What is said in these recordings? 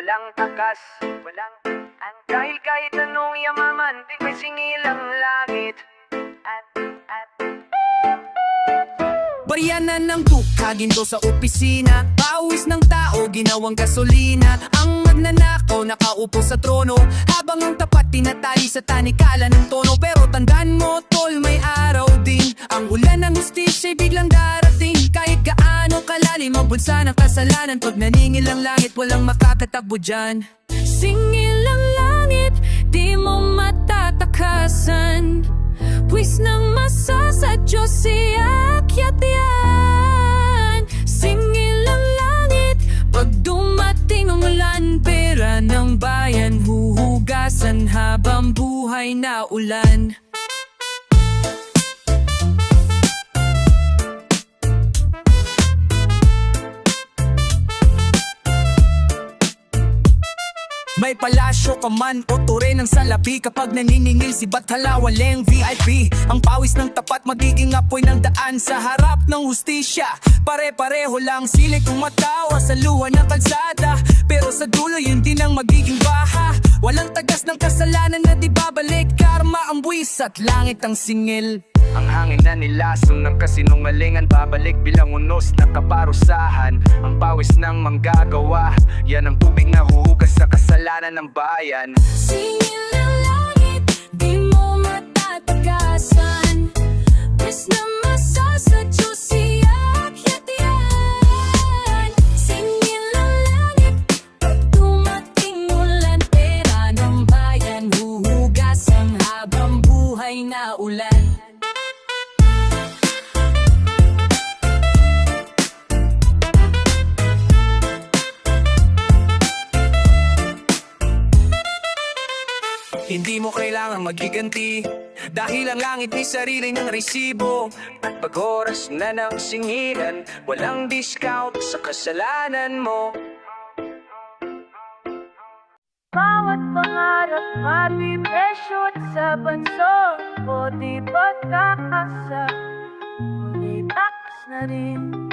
walang takas, walang an Dahil kahit anong yamaman, di may singil ang langit. At, at, Baryanan ng duka, ginto sa opisina. Pawis ng tao, ginawang gasolina. Ang magnanakaw, nakaupo sa trono. Habang ang tapat, tinatali sa tanikala ng tono. Pero tandaan mo, tol, may araw din. Ang ulan ng hustisya biglang darating Kalalim ang bulsa ng kasalanan. Pag naningil ang langit, walang makakatakbo dyan. Singil ang langit, di mo matatakasan. Pwis ng masa sa Diyos iakyat yan. Singil ang langit Pag dumating ang ulan Pera ng bayan. Huhugasan habang buhay na ulan May palasyo ka man. O ture ng salapi Kapag naniningil si Bathala waleng VIP Ang pawis ng tapat magiging apoy ng daan Sa harap ng hustisya. Pare-pareho lang sili kung matawa sa luha ng kalsada. Pero sa dulo yun din ang magiging baha. Walang tagas ng kasalanan na di babalik Karma ang buwis at langit ang singil ang hangin na nilason ng kasinungalingan Babalik bilang unos na kaparusahan. Ang pawis ng manggagawa Yan ang tubig na huhugas sa kasalanan ng bayan. Singil magiganti Dahil ang langit may sarili ng resibo. At pag oras na ng singilan Walang discount sa kasalanan mo. Bawat pangarap may presyo sa banso O di pagkakasa Ngunit takas na rin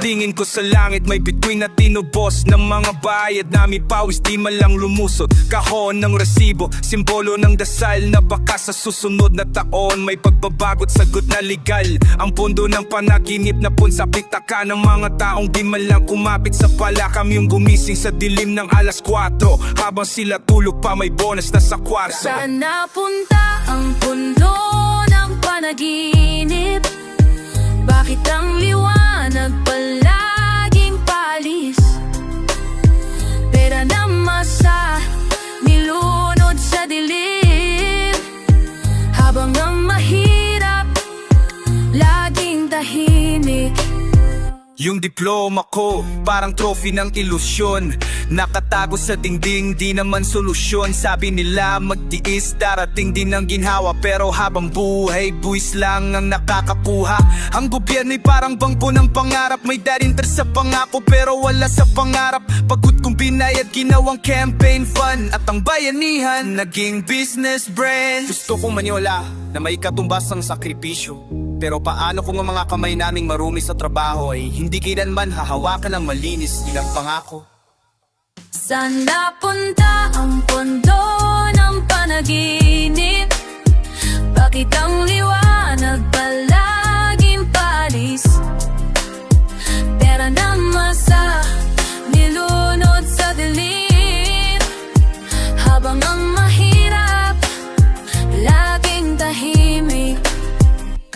Tingin ko sa langit may bituin na tinubos Ng mga bayad. Namin pawis di man lang lumusot. Kahon ng resibo, simbolo ng dasal Na baka sa susunod na taon. May pagbabago't sagot na legal. Ang pundo ng panaginip na punsapit taka Ng mga taong di man lang kumapit sa palakam. Yung gumising sa dilim ng alas 4 Habang sila tulog pa may bonus na sa kwarto. Saan napunta ang pundo ng panaginip? Bakit ang liwanag palaging Yung diploma ko, parang trophy ng ilusyon. Nakatago sa dingding, di naman solusyon. Sabi nila magtiis, darating din ang ginhawa. Pero habang buhay, buwis lang ang nakakakuha. Ang gobyerno'y parang bangko ng pangarap. May darinter sa pangako pero wala sa pangarap. Pagod kong binayad, ginawang campaign fund. At ang bayanihan, naging business brand. Gusto kong manyola na may katumbas ang sakripisyo pero paano kung ang mga kamay naming marumi sa trabaho ay hindi kailanman hahawakan ng malinis nilang pangako? Saan napunta ang pondo ng panaginip? Bakit ang liwanag palaging palis? Pera na masa,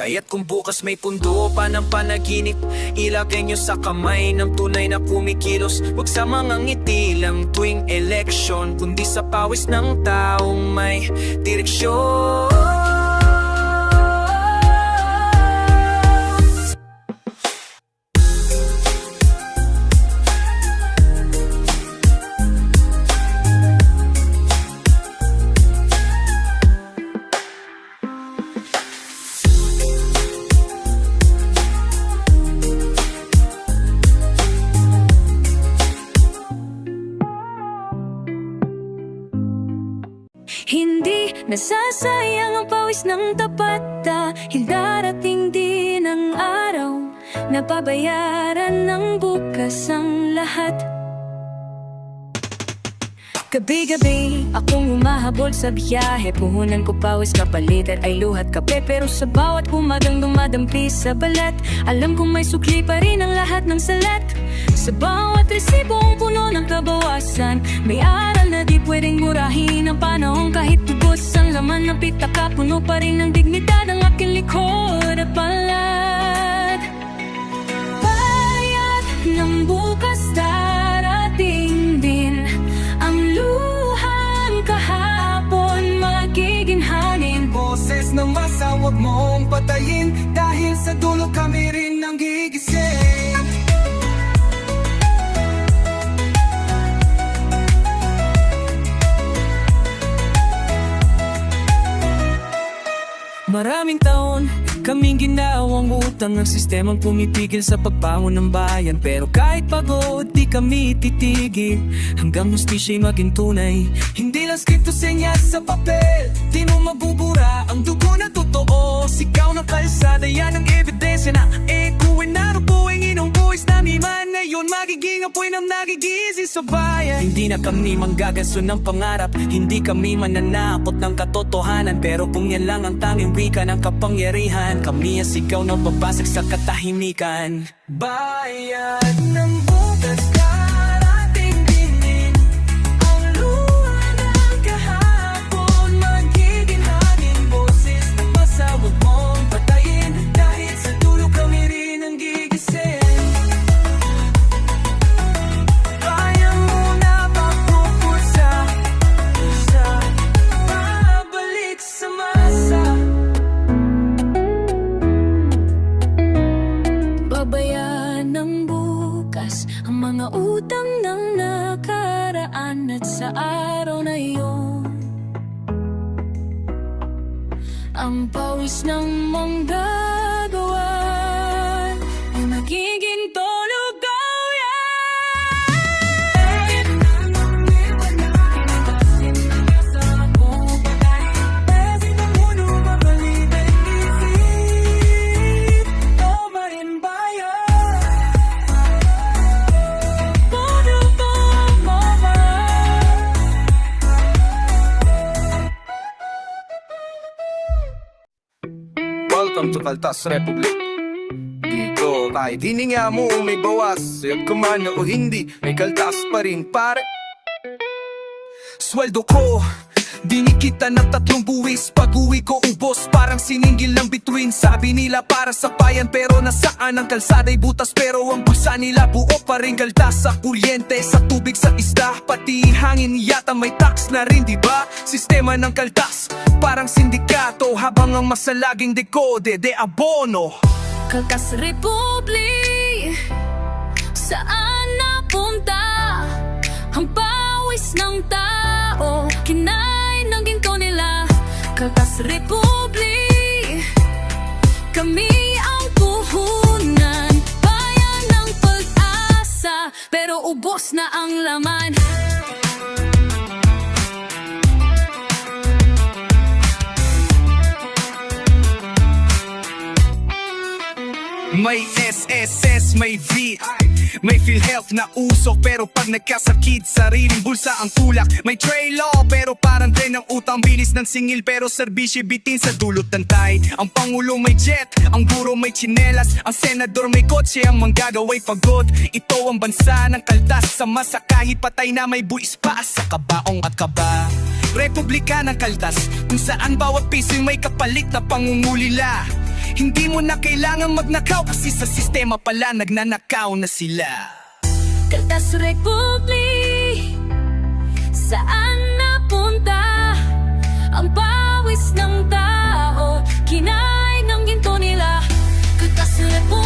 Kaya't kung bukas may pundo pa ng panaginip? Ilagay nyo sa kamay ng tunay na kumikilos. Huwag sa mga ngiti lang tuwing eleksyon Kundi sa pawis ng taong may direksyon Hindi nasasayang ang pawis ng tapat Dahil darating din ang araw. Na babayaran ng bukas ang lahat Gabi-gabi, akong humahabol sa biyahe. Puhunan ko pawis kapalit at ay luhat kape Pero sa bawat umagang dumadampi sa balat. Alam kong may sukli pa rin ang lahat ng salat. Sa bawat resibo ang puno ng kabawasan May aral na di pwedeng murahin ang panahon. Kahit tubos ang laman ng pitaka Puno pa rin ng dignidad ang aking likod at palad huwag mong patayin Dahil sa dulo kami rin ang gigising. Maraming taon, kaming ginawang utang ng sistemang pumipigil sa pagbangon ng bayan. Pero kahit pagod, di kami titigil. Hanggang hustisya'y maging tunay. Hindi lang skripto senyas sa papel. Di mo mabubura ang dugo na totoo. Sigaw ng kalsada, yan ang ebidensya na Ekuin na rubuing inong buwis namin man. Ngayon magiging apoy ng nagigising sa bayan. Hindi na kami manggagaso ng pangarap. Hindi kami mananakot ng katotohanan. Pero kung yan lang ang tanging wika ng kapangyarihan Kami ang sigaw na babasag sa katahimikan. Bayan ng bukas Ang pawis ng manggagawa Kaltas Republic. Dito kahit hininga mo may bawas ka man o hindi May kaltas pa rin pare. Sweldo ko Dinikita ng tatlong buwis Pag-uwi ko ubos Parang siningil ng bituin. Sabi nila para sa bayan Pero nasaan ang kalsada'y butas Pero ang bulsa nila buo pa rin kaltas Sa kuryente, sa tubig, sa isda. Pati hangin yata may tax na rin diba? Sistema ng kaltas Parang sindikato Habang ang masalaging dekode De abono. Kalkas Republic Saan napunta Ang Kalkas Republic. Kami ang puhunan Bayan ng pag-asa Pero ubos na ang laman. May SSS, may V May PhilHealth na usok Pero pag nagkasakit, sariling bulsa ang tulak. May tray law, pero parang din ang utang. Bilis ng singil, pero serbisyo bitin sa dulot ng tay Ang Pangulo may jet, ang guro may tsinelas. Ang senador may kotse, ang manggagaway pagod. Ito ang bansa ng kaltas sa masa Kahit patay na may buwis pa sa kabaong at kaba. Republika ng kaltas Kung saan bawat piso'y may kapalit na pangungulila hindi mo na kailangan magnakaw Kasi sa sistema pala nagnanakaw na sila. Kaltas Republic Saan napunta? Ang pawis ng tao Kinain ng ginto nila. Kaltas Republic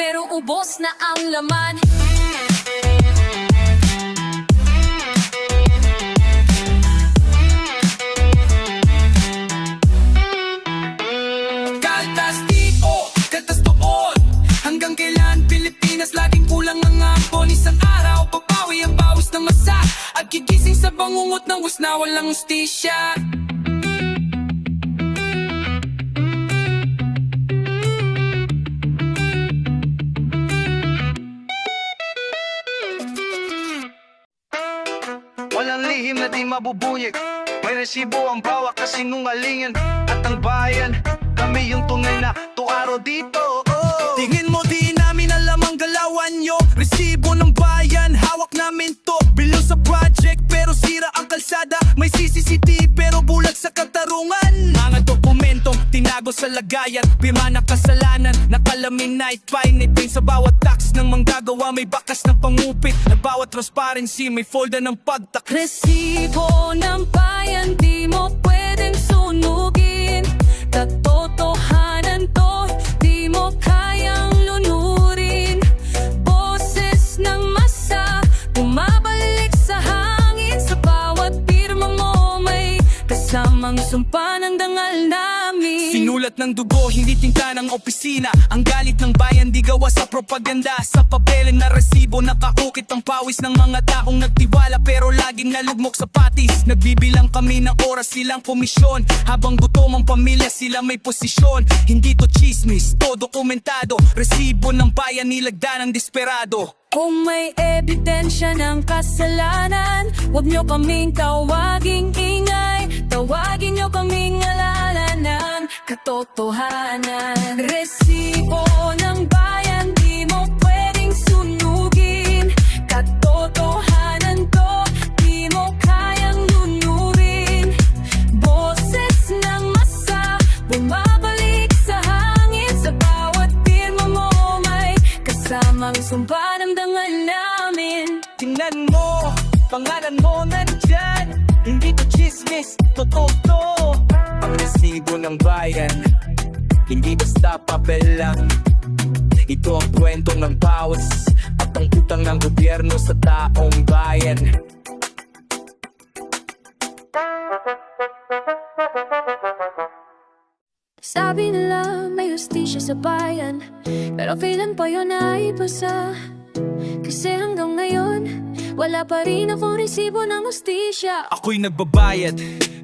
Pero ubos na ang laman ng hustisya Walang lihim na di mabubunyag May resibo ang bawat kasinungalingan. At ang bayan Kami yung tunay na tuaro dito. Oh. Tingin kalsada. May CCTV pero bulag sa katarungan. Mga dokumentong tinago sa lagayan. Pirma na kasalanan, nakalaminate Fine paint sa bawat tax ng manggagawa. May bakas ng pangupit Na bawat transparency may folder ng pagtak Resibo ng bayan di mo pwedeng sunugin. Katotohanan sumpa ng dangal namin. Sinulat ng dugo, hindi tinta ng opisina. Ang galit ng bayan di gawa sa propaganda. Sa papel na resibo nakaukit ang pawis ng mga taong nagtiwala. Pero laging nalugmok sa patis. Nagbibilang kami ng oras silang komisyon. Habang gutom ang pamilya sila may posisyon. Hindi to chismis, to dokumentado. Resibo ng bayan nilagda ng desperado. Kung may ebidensya ng kasalanan Huwag nyo kaming tawaging ingay Tawagin nyo kaming alalanan Katotohanan. Resibo ng bayan Di mo pwedeng sunugin. Katotohanan to Di mo kayang lunurin Boses ng masa Bumabalik sa hangin. Sa bawat pirma mo may Kasamang sumpa ng dangal namin. Tingnan mo, pangalan mo nandyan. Hindi to chismis, totoo to. Ang resibo ng bayan Hindi basta papel lang. Ito ang kwento ng bawas At ang utang ng gobyerno sa taong bayan. Sabi nila may justisya sa bayan Pero kailan pa yun naipasa Kasi hanggang ngayon Wala pa rin akong resibo ng justisya Ako'y nagbabayad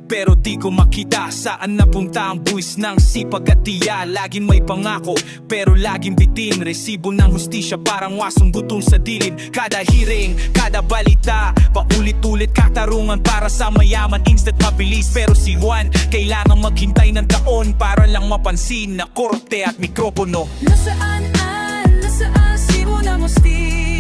pero di ko makita saan napunta ang buwis ng sipag at tiya Laging may pangako pero laging bitin. Resibo ng hustisya parang wasong butong sa dilid. Kada hearing, kada balita Paulit-ulit katarungan para sa mayaman. Instant mabilis pero si Juan Kailangan maghintay ng taon Para lang mapansin na korte at mikropono. Nasaan an, nasaan sibo ng justisya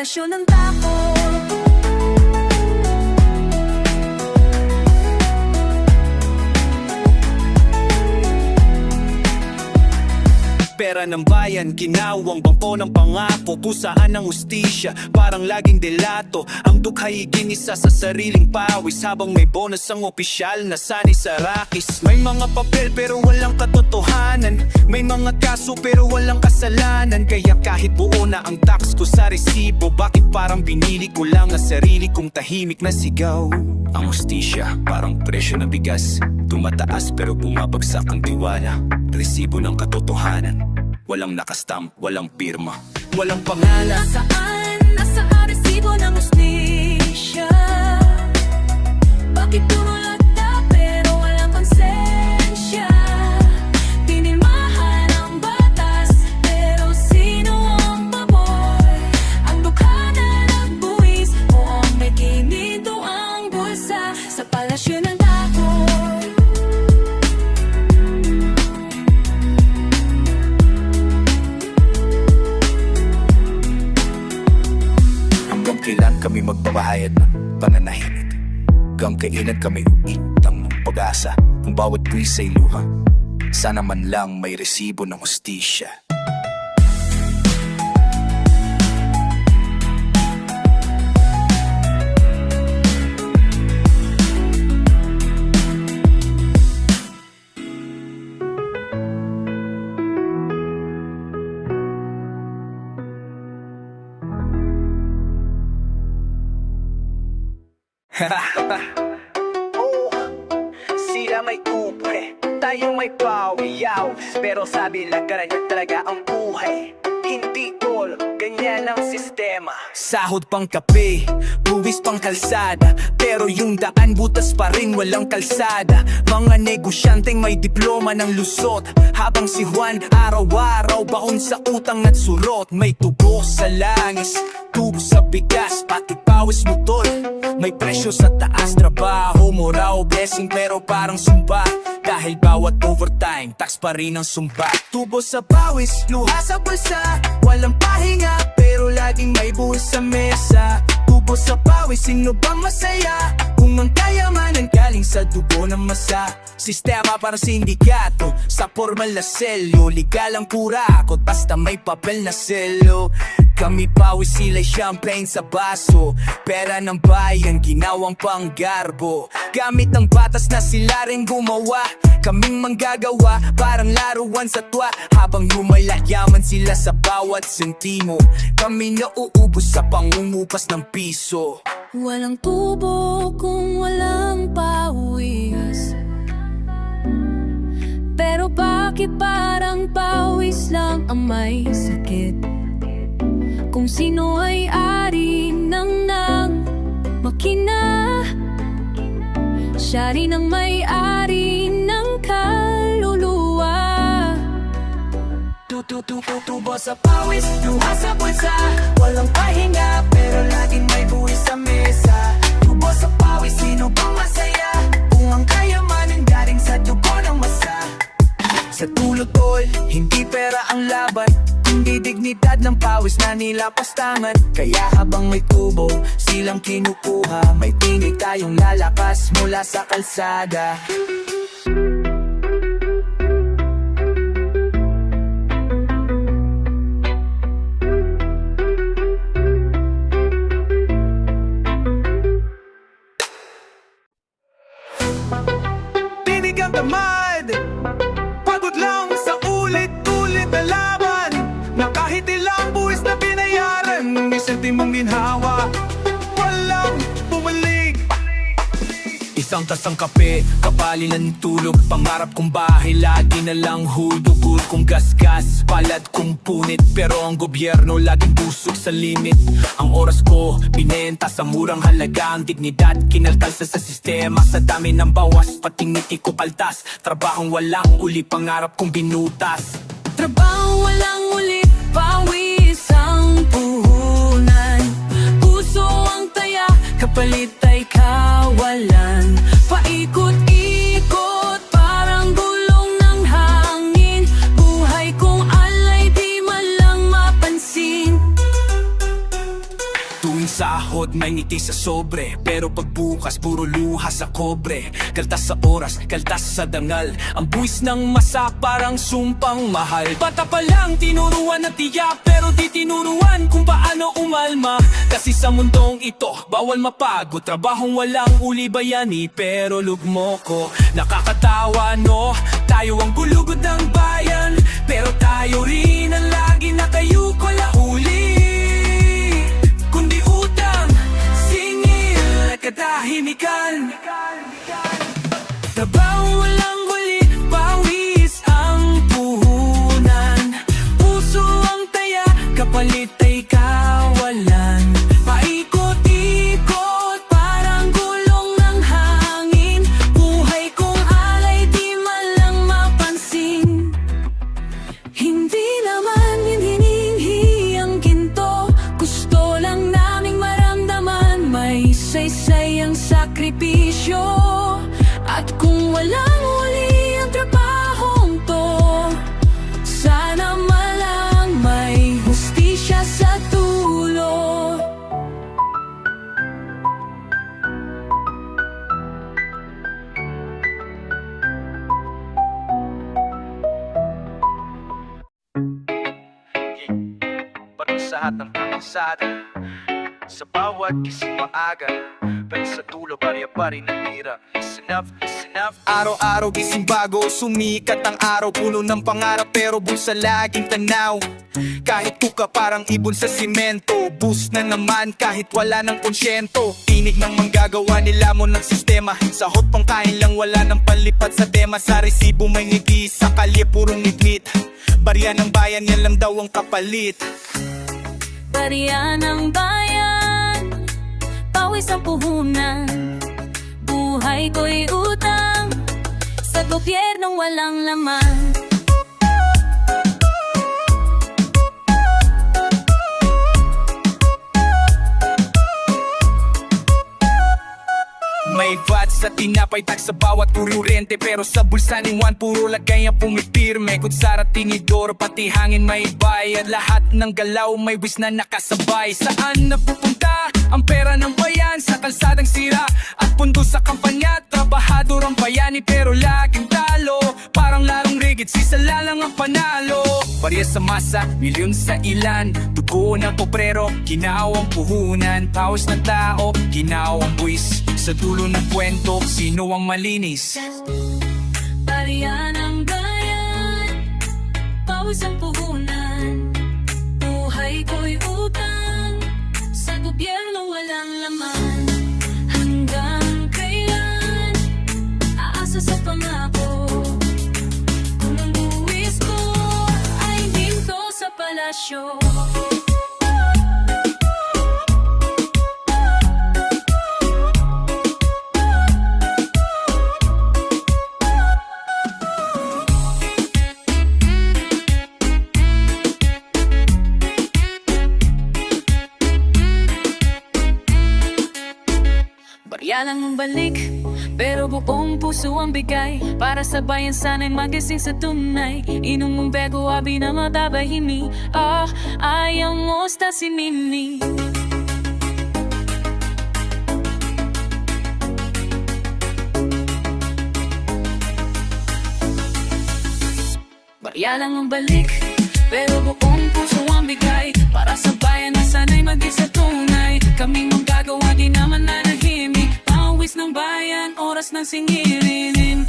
Palasyo ng tako Pera ng bayan, ginawang bangko ng pangako Kung saan ang ustisya, parang laging delato dukhay ginisa sa sariling pawis Habang may bonus ang opisyal na sanay sa rakis. May mga papel pero walang katotohanan. May mga kaso pero walang kasalanan. Kaya kahit buo na ang tax ko sa resibo Bakit parang binili ko lang ang sarili kong tahimik na sigaw? Ang ustisya, parang presyo ng bigas. Tumataas pero bumabagsak ang tiwala. Resibo ng katotohanan. Walang nakastamp, walang pirma. Walang pangalan. Nasaan, nasaan resibo ng justisya Bakit lagda pero walang konsensya? Tinilmahan ang batas pero sino ang pabor Ang dukana ng buwis o ang may ang bulsa Sa palasyo ng takot Hanggang kailan kami magpapahayad ng pananahimik Hanggang kailan kami uitang ng pag-asa Ang bawat buwis ay luha? Sana man lang may resibo ng hustisya pawiyaw Pero sabi lang ganyan talaga ang buhay. Hindi sistema Sahod pang kape, buwis pang kalsada. Pero yung daan butas pa rin walang kalsada. Mga negosyanteng may diploma ng lusot. Habang si Juan araw-araw baon sa utang at surot. May tubo sa langis, tubo sa bigas. Pati pawis mo tol. May presyo sa taas, trabaho mo raw Blessing pero parang sumba. Dahil bawat overtime, tax pa rin ang sumba. Tubo sa pawis, luha sa bulsa. Walang pahinga, pero laging may buhos sa mesa. Tubo sa pawis, sino bang masaya? Kung ang kayamanan galing sa dugo ng masa. Sistema para sindikato, sa formal na selyo. Legal ang kurakot, basta may papel na selo Kami pawis sila'y champagne sa baso. Pera ng bayan, ginawang panggarbo. Gamit ang batas na sila rin gumawa. Kaming manggagawa, parang laruan sa twa Habang lumalayaman sila sa bawat sentimo. Kami nauubos sa pangungupas ng piso. Walang tubo kung walang pawis. Pero bakit parang pawis lang ang may sakit? Kung sino ay ari ng nang makina Siya rin ang may-ari ng kaluluwa Tutubo sa pawis, luha sa bulsa Walang pahinga, pero laging may buwis sa mesa. Tubo sa pawis, sino bang masaya? Kung ang kayamanan galing sa dugo ng masa. Sa tulog tol, hindi pera ang laban. Kundi dignidad ng pawis na nilapastangan. Kaya habang may tubo, silang kinukuha. May tinig tayong lalakas mula sa kalsada Isang tasang kape, kapali ng tulog Pangarap kong bahay, lagi na lang hudugul kong gasgas. Palad kong punit, pero ang gobyerno laging busog sa limit. Ang oras ko, binenta sa murang halaga. Ang dignidad, kinalkalsa sa sistema. Sa dami ng bawas, pating ngiti ko kaltas Trabahong walang uli, pangarap kong binutas. Trabaho walang ulit, pawis ang puhunan. Puso ang taya, kapalit sahod may ngiti sa sobre Pero pagbukas puro luha sa kobre. Kaltas sa oras, kaltas sa dangal. Ang buwis ng masa parang sumpang mahal. Bata pa lang tinuruan na tiyak Pero di tinuruan kung paano umalma. Kasi sa mundong ito bawal mapagod. Trabahong walang uli bayani Pero lugmo ko Nakakatawa no? Tayo ang gulugod ng bayan Pero tayo rin ang lagi nakayuko lahuli katahimikan Trabaho walang ng kalsada Sa bawat gising maaga Pero sa dulo barya pa rin ang tira It's enough, it's enough. Araw-araw gising bago Sumikat ang araw. Puno ng pangarap Pero bulsa laging tanaw. Kahit kuka parang ibon sa simento. Boost na naman kahit wala ng konsyento Tinig ng manggagawa nila mo ng sistema. Sa hot pang kain lang wala ng panlipat sa tema. Sa resibo may ngiti Sa kalye purong ngit Barya ng bayan yan lang daw ang kapalit Barya ng bayan. Pawis ang puhunan Buhay ko'y utang. Sa gobyernong walang laman May VAT sa tinapay tax sa bawat kurente Pero sa bulsa ni Juan puro lagay ang pumipirme Kutsara tinidor pati hangin may bayad Lahat ng galaw may wis na nakasabay. Saan napupunta ang pera ng bayan? Sa kalsadang sira at pundo sa kampanya. Trabahador ang bayani pero laging talo. Parang larong rigid sisala lang ang panalo. Barya sa masa, milyon sa ilan. Dugo ng pobrero, ginaw ang puhunan. Paus ng tao, ginaw ang buwis Sa dulo ng kwento, sino ang malinis? Barya ng bayan Pawis ang puhunan. Buhay ko'y utang Sa gobyerno walang laman. Hanggang kailan Aasa sa pangako? Kung ang buwis ko Ay dito sa palasyo Barya lang ang balik Pero buong puso ang bigay. Para sa bayan sana'y magising sa tunay. Inom mong bego abi na matabahimi Ah, ayaw mo sta si Mimi. Barya lang ang balik Pero buong puso ang bigay. Para sa bayan na sana'y maging sa tunay. Kaming magagawa di naman Pawis ng bayan, oras ng singilinin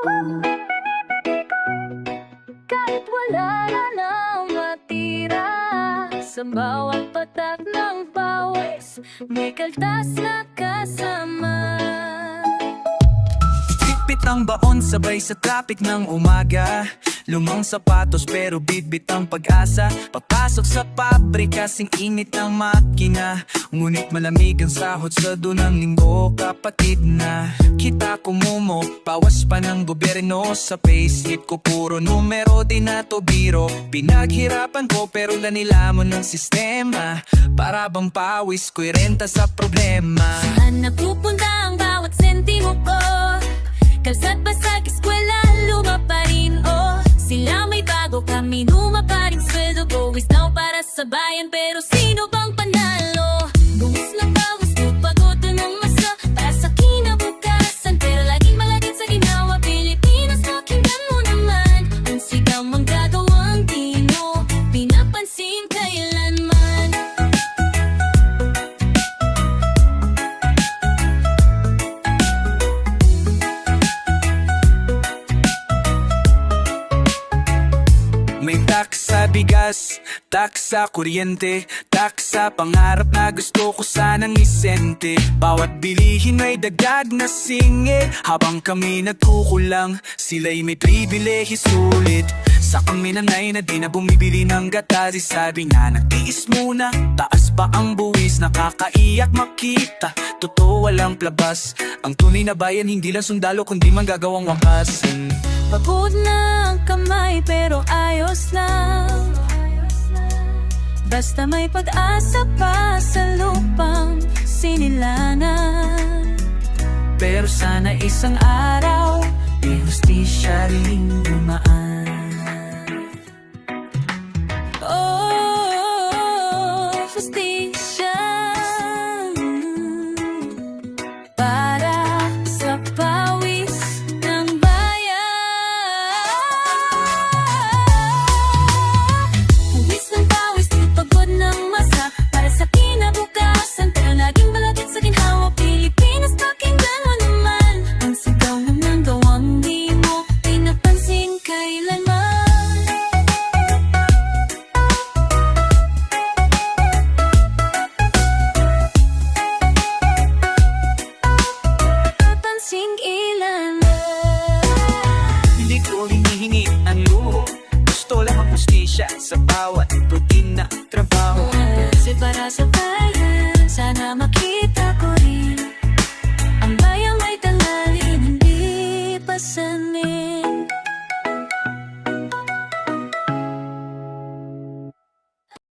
Kahit Sa bawat patak ng pawis. May kaltas na kasama. Bitbit ang baon sabay sa traffic ng umaga Lumang sapatos pero bitbit ang pag-asa. Papasok sa pabrika sing init ng makina. Ngunit malamig ang sahod sa dunang linggo Kapatid na. Kita kumumo Pawas pa ng gobyerno. Sa payslip ko Puro numero di na to biro. Pinaghirapan ko pero lanilamon ng sistema. Para bang pawis ko'y renta sa problema. Saan napupunta sa kuryente. Tax sa pangarap na gusto ko sanang isente. Bawat bilihin may dagdag na singit Habang kami nagkukulang, sila'y may pribilehi sulit Sa kami nanay na di na bumibili ng gata Di sabi nga nagtiis muna, taas pa ang buwis Nakakaiyak makita, totoo walang plabas. Ang tunay na bayan hindi lang sundalo kundi manggagawang wakasan Pagod na ang kamay pero ayos lang Basta may pag-asa pa sa lupang sinilangan Pero sana isang araw May hustisya rin dumaan. Oh, justisya